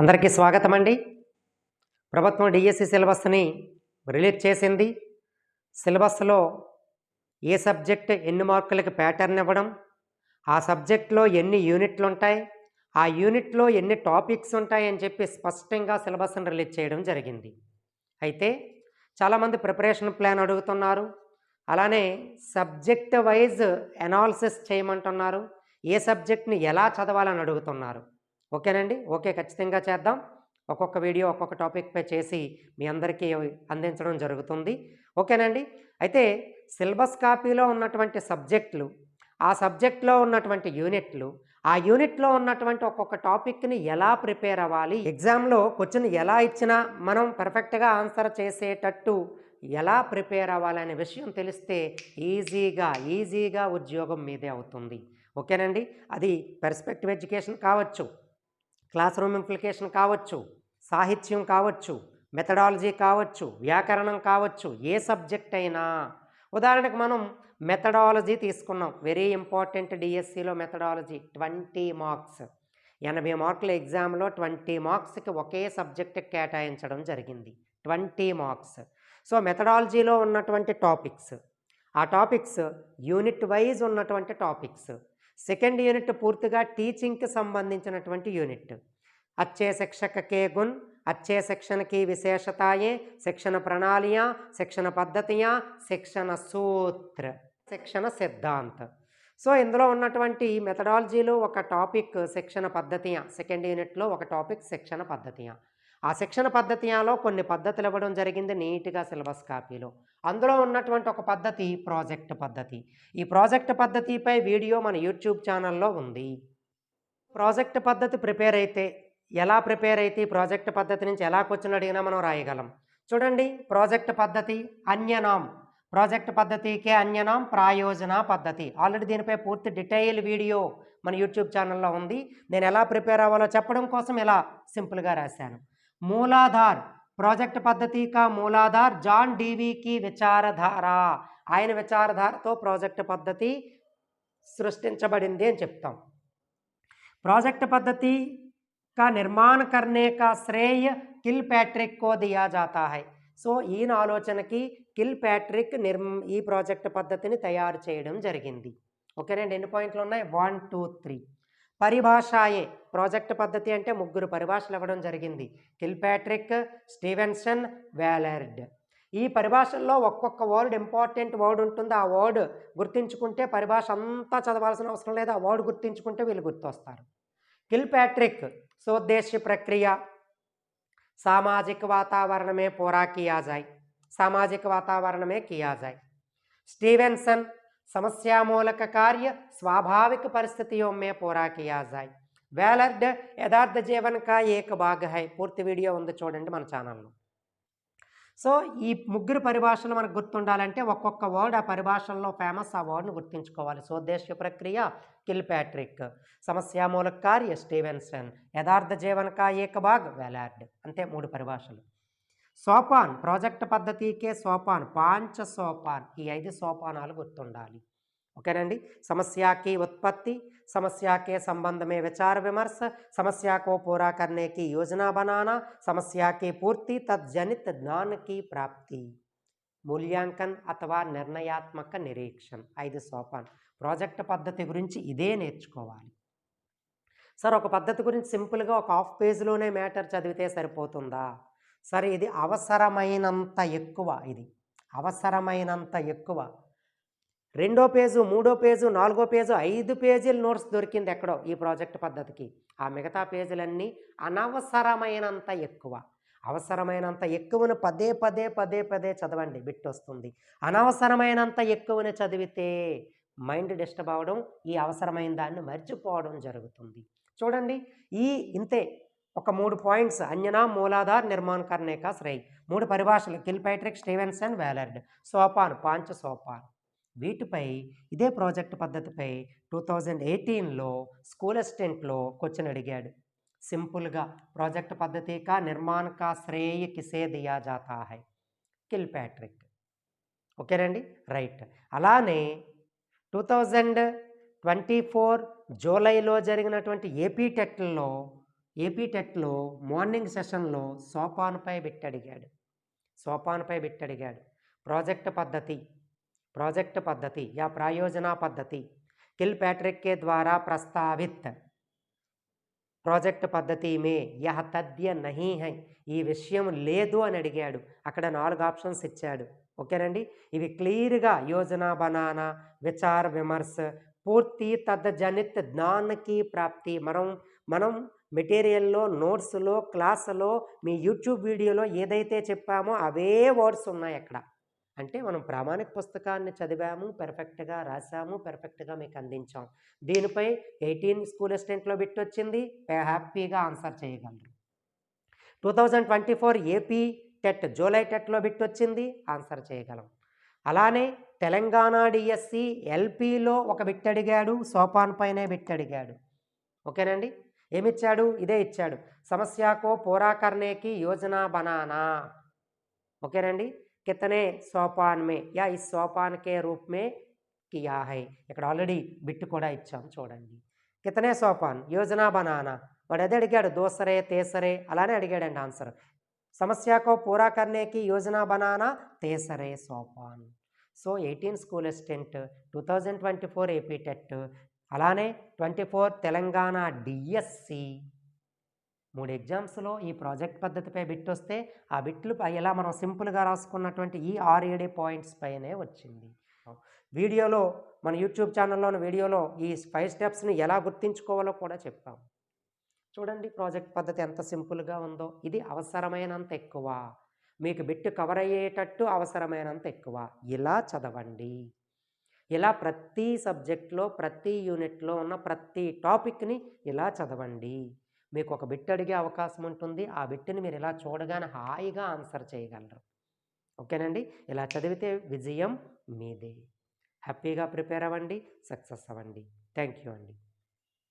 అందరికీ స్వాగతం అండి ప్రభుత్వం డిఎస్సి సిలబస్ని రిలీజ్ చేసింది. సిలబస్లో ఏ సబ్జెక్ట్ ఎన్ని మార్కులకి ప్యాటర్న్ ఇవ్వడం ఆ సబ్జెక్ట్లో ఎన్ని యూనిట్లు ఉంటాయి ఆ యూనిట్లో ఎన్ని టాపిక్స్ ఉంటాయి అని చెప్పి స్పష్టంగా సిలబస్ని రిలీజ్ చేయడం జరిగింది. అయితే చాలామంది ప్రిపరేషన్ ప్లాన్ అడుగుతున్నారు. అలానే సబ్జెక్ట్ వైజ్ అనాలిసిస్ చేయమంటున్నారు. ఏ సబ్జెక్ట్ని ఎలా చదవాలని అడుగుతున్నారు. ఓకేనండి? ఓకే ఖచ్చితంగా చేద్దాం. ఒక్కొక్క వీడియో ఒక్కొక్క టాపిక్పై చేసి మీ అందరికీ అందించడం జరుగుతుంది. ఓకేనండి? అయితే సిలబస్ కాపీలో ఉన్నటువంటి సబ్జెక్టులు ఆ సబ్జెక్ట్లో ఉన్నటువంటి యూనిట్లు ఆ యూనిట్లో ఉన్నటువంటి ఒక్కొక్క టాపిక్ని ఎలా ప్రిపేర్ అవ్వాలి ఎగ్జామ్లో క్వశ్చన్ ఎలా ఇచ్చినా మనం పర్ఫెక్ట్గా ఆన్సర్ చేసేటట్టు ఎలా ప్రిపేర్ అవ్వాలనే విషయం తెలిస్తే ఈజీగా ఈజీగా ఉద్యోగం మీదే అవుతుంది. ఓకేనండి? అది పెర్స్పెక్టివ్ ఎడ్యుకేషన్ కావచ్చు. క్లాస్ రూమ్ ఇంప్లికేషన్ కావచ్చు సాహిత్యం కావచ్చు మెథడాలజీ కావచ్చు వ్యాకరణం కావచ్చు ఏ సబ్జెక్ట్ అయినా. ఉదాహరణకు మనం మెథడాలజీ తీసుకున్నాం వెరీ ఇంపార్టెంట్ డిఎస్సిలో మెథడాలజీ ట్వంటీ మార్క్స్. ఎనభై మార్కుల ఎగ్జామ్లో ట్వంటీ మార్క్స్కి ఒకే సబ్జెక్ట్ కేటాయించడం జరిగింది ట్వంటీ మార్క్స్. సో మెథడాలజీలో ఉన్నటువంటి టాపిక్స్ ఆ టాపిక్స్ యూనిట్ వైజ్ ఉన్నటువంటి టాపిక్స్. సెకండ్ యూనిట్ పూర్తిగా టీచింగ్కి సంబంధించినటువంటి యూనిట్. అచ్చే శిక్షక కే గుణ్ అచ్చే శిక్షణకి విశేషతాయే శిక్షణ ప్రణాళిక శిక్షణ పద్ధతియా శిక్షణ సూత్ర శిక్షణ సిద్ధాంత. సో ఇందులో ఉన్నటువంటి మెథడాలజీలో ఒక టాపిక్ శిక్షణ పద్ధతియా సెకండ్ యూనిట్లో ఒక టాపిక్ శిక్షణ పద్ధతియా. ఆ శిక్షణ పద్ధతిలో కొన్ని పద్ధతులు ఇవ్వడం జరిగింది నీట్గా సిలబస్ కాపీలో. అందులో ఉన్నటువంటి ఒక పద్ధతి ప్రాజెక్ట్ పద్ధతి. ఈ ప్రాజెక్ట్ పద్ధతిపై వీడియో మన యూట్యూబ్ ఛానల్లో ఉంది. ప్రాజెక్ట్ పద్ధతి ప్రిపేర్ అయితే ఎలా ప్రిపేర్ అయితే ఈ ప్రాజెక్ట్ పద్ధతి నుంచి ఎలా క్వశ్చన్ అడిగినా మనం రాయగలం. చూడండి ప్రాజెక్ట్ పద్ధతి అన్యనాం. ప్రాజెక్ట్ పద్ధతికే అన్యనాం ప్రాయోజన పద్ధతి. ఆల్రెడీ దీనిపై పూర్తి డీటెయిల్ వీడియో మన యూట్యూబ్ ఛానల్లో ఉంది. నేను ఎలా ప్రిపేర్ అవ్వాలో చెప్పడం కోసం ఇలా సింపుల్గా రాశాను. మూలాధార్ ప్రాజెక్ట్ పద్ధతి కా మూలాధార్ జాన్ డీవీకి విచారధార. ఆయన విచారధారతో ప్రాజెక్ట్ పద్ధతి సృష్టించబడింది అని చెప్తాం. ప్రాజెక్ట్ పద్ధతి కా నిర్మాణ కర్నే కా శ్రేయ కిల్ ప్యాట్రిక్ కో దియా జాతా హై. సో ఈయన ఆలోచనకి కిల్ ప్యాట్రిక్ నిర్మ ఈ ప్రాజెక్ట్ పద్ధతిని తయారు చేయడం జరిగింది. ఓకేనండి ఎన్ని పాయింట్లు ఉన్నాయి? One two three. పరిభాషాయే ప్రాజెక్ట్ పద్ధతి అంటే ముగ్గురు పరిభాషలు ఇవ్వడం జరిగింది. కిల్పాట్రిక్ స్టీవెన్సన్ వ్యాలర్డ్. ఈ పరిభాషల్లో ఒక్కొక్క వర్డ్ ఇంపార్టెంట్ వర్డ్ ఉంటుంది. ఆ వర్డ్ గుర్తించుకుంటే పరిభాష అంతా చదవాల్సిన అవసరం లేదు. ఆ వర్డ్ గుర్తించుకుంటే వీళ్ళు గుర్తొస్తారు. కిల్పాట్రిక్ సోద్దేశ్య ప్రక్రియ సామాజిక వాతావరణమే పోరా కియాజాయ్. సామాజిక వాతావరణమే కియాజాయ్. స్టీవెన్సన్ సమస్యామూలక కార్య స్వాభావిక పరిస్థితియోమే పోరా కియాజాయ్. వేలర్డ్ యథార్థ జీవన్ కా ఏక భాగ హై పూర్తి వీడియో ఉంది చూడండి మన ఛానల్లో. సో ఈ ముగ్గురు పరిభాషలు మనకు గుర్తుండాలంటే ఒక్కొక్క వర్డ్ ఆ పరిభాషల్లో ఫేమస్ ఆ వర్డ్ను గుర్తుంచుకోవాలి. స్వదేశ్య ప్రక్రియ కిల్ ప్యాట్రిక్ సమస్యామూలక కార్య స్టీవెన్సన్. యథార్థ జీవనక ఏకభాగ్ వెలార్డ్. అంతే మూడు పరిభాషలు. సోపాన్ ప్రాజెక్ట్ పద్ధతికే సోపాన్ పాంచ సోపాన్. ఈ ఐదు సోపానాలు గుర్తుండాలి. ఓకేనండి समस्या की उत्पत्ति समस्या के संबंध में विचार विमर्श समस्या को पूरा करने की योजना बनाना समस्या की पूर्ति तत्जनित ज्ञान की प्राप्ति మూల్యాంకన్ అథవా నిర్ణయాత్మక నిరీక్షణ ఐదు సోపాన్ ప్రాజెక్ట్ పద్ధతి గురించి ఇదే నేర్చుకోవాలి సార్ ఒక పద్ధతి గురించి సింపుల్గా ఒక హాఫ్ పేజ్లోనే మ్యాటర్ చదివితే సరిపోతుందా సరే ఇది అవసరమైనంత ఎక్కువ ఇది అవసరమైనంత ఎక్కువ రెండో పేజు మూడో పేజు నాలుగో పేజు ఐదు పేజీల నోట్స్ దొరికింది ఎక్కడో ఈ ప్రాజెక్ట్ పద్ధతికి. ఆ మిగతా పేజీలన్నీ అనవసరమైనంత ఎక్కువ. అవసరమైనంత ఎక్కువను పదే పదే పదే పదే చదవండి బిట్ వస్తుంది అనవసరమైనంత ఎక్కువని చదివితే మైండ్ డిస్టర్బ్ అవ్వడం ఈ అవసరమైన దాన్ని మర్చిపోవడం జరుగుతుంది. చూడండి ఈ ఇంతే ఒక మూడు పాయింట్స్ అంజనా మూలాధార్ నిర్మాణ్ కర్నే శ్రేయ్. మూడు పరిభాషలు కిల్పైట్రిక్ స్టీవెన్సన్ వ్యాలర్డ్. సోపాన్ పాంచ సోపాన్. వీటిపై ఇదే ప్రాజెక్ట్ పద్ధతిపై టూ థౌజండ్ ఎయిటీన్లో స్కూల్ అసిస్టెంట్లో క్వశ్చన్ అడిగాడు. సింపుల్గా ప్రాజెక్ట్ పద్ధతి కా నిర్మాణ కా శ్రేయ కిసే దియా జాతా హై. Kilpatrick. ఓకేనండి రైట్. అలానే టూ థౌజండ్ ట్వంటీ ఫోర్ జూలైలో జరిగినటువంటి ఏపీ టెట్లో ఏపీ టెట్లో మార్నింగ్ సెషన్లో సోపాన్పై బిట్టడిగాడు. సోపాన్పై బిట్టడిగాడు. ప్రాజెక్ట్ పద్ధతి ప్రాజెక్ట్ పద్ధతి యా ప్రాయోజన పద్ధతి కిల్ पैट्रिक के द्वारा प्रस्तावित ప్రాజెక్ట్ పద్ధతి మే యహ తథ్య నహీ హై ఈ విషయం లేదు అని అడిగాడు అక్కడ నాలుగు ఆప్షన్స్ ఇచ్చాడు ఓకేనండి ఇవి క్లియర్గా యోజన బనానా విచార్ విమర్శ పూర్తి తద్జనిత్ జ్ఞానకి ప్రాప్తి మనం మనం మెటీరియల్లో నోట్స్లో క్లాసులో మీ యూట్యూబ్ వీడియోలో ఏదైతే చెప్పామో అవే వర్డ్స్ ఉన్నాయి అక్కడ అంటే మనం ప్రామాణిక పుస్తకాన్ని చదివాము పెర్ఫెక్ట్గా రాసాము పెర్ఫెక్ట్గా మీకు అందించాం. దీనిపై ఎయిటీన్ స్కూల్ అసిస్టెంట్లో బిట్టొచ్చింది హ్యాపీగా ఆన్సర్ చేయగలరు. Two thousand twenty four AP TET July టెట్లో బిట్ వచ్చింది ఆన్సర్ చేయగలం. అలానే తెలంగాణ డిఎస్సి ఎల్పిలో ఒక బిట్ అడిగాడు సోపాన్ పైనే బిట్ అడిగాడు ఓకేనండి? ఏమిచ్చాడు? ఇదే ఇచ్చాడు. సమస్యకో పోరాకర్నేకి యోజన బనానా. ఓకేనండి? कितने सोपान में या इस सोपान के रूप में किया है ఇక్కడ ఆల్రెడీ బిట్ కూడా ఇచ్చాం చూడండి కితనే సోపాన్ యోజన బనానా వాడు అదే అడిగాడు దోసరే తేసరే అలానే అడిగాడండి ఆన్సర్ సమస్యకో పూరా కర్నేకి యోజన బనానా తేసరే Sopan so eighteen school assistant two thousand twenty four AP TET అలానే ట్వంటీ ఫోర్ తెలంగాణ డిఎస్సి మూడు ఎగ్జామ్స్లో ఈ ప్రాజెక్ట్ పద్ధతిపై బిట్ వస్తే ఆ బిట్లు ఎలా మనం సింపుల్గా రాసుకున్నటువంటి ఈ ఆర్ఏడి పాయింట్స్ పైనే వచ్చింది. వీడియోలో మన యూట్యూబ్ ఛానల్లోని వీడియోలో ఈ ఫైవ్ స్టెప్స్ని ఎలా గుర్తించుకోవాలో కూడా చెప్పాం. చూడండి ప్రాజెక్ట్ పద్ధతి ఎంత సింపుల్గా ఉందో. ఇది అవసరమైనంత ఎక్కువ. మీకు బిట్ కవర్ అయ్యేటట్టు అవసరమైనంత ఎక్కువ. ఇలా చదవండి. ఇలా ప్రతి సబ్జెక్ట్లో ప్రతి యూనిట్లో ఉన్న ప్రతి టాపిక్ని ఇలా చదవండి. మీకు ఒక బిట్ అడిగే అవకాశం ఉంటుంది ఆ బిట్ని మీరు ఇలా చూడగానే హాయిగా ఆన్సర్ చేయగలరు. ఓకేనండి? ఇలా చదివితే విజయం మీదే. హ్యాపీగా ప్రిపేర్ అవ్వండి. సక్సెస్ అవ్వండి. థ్యాంక్ యూ అండి.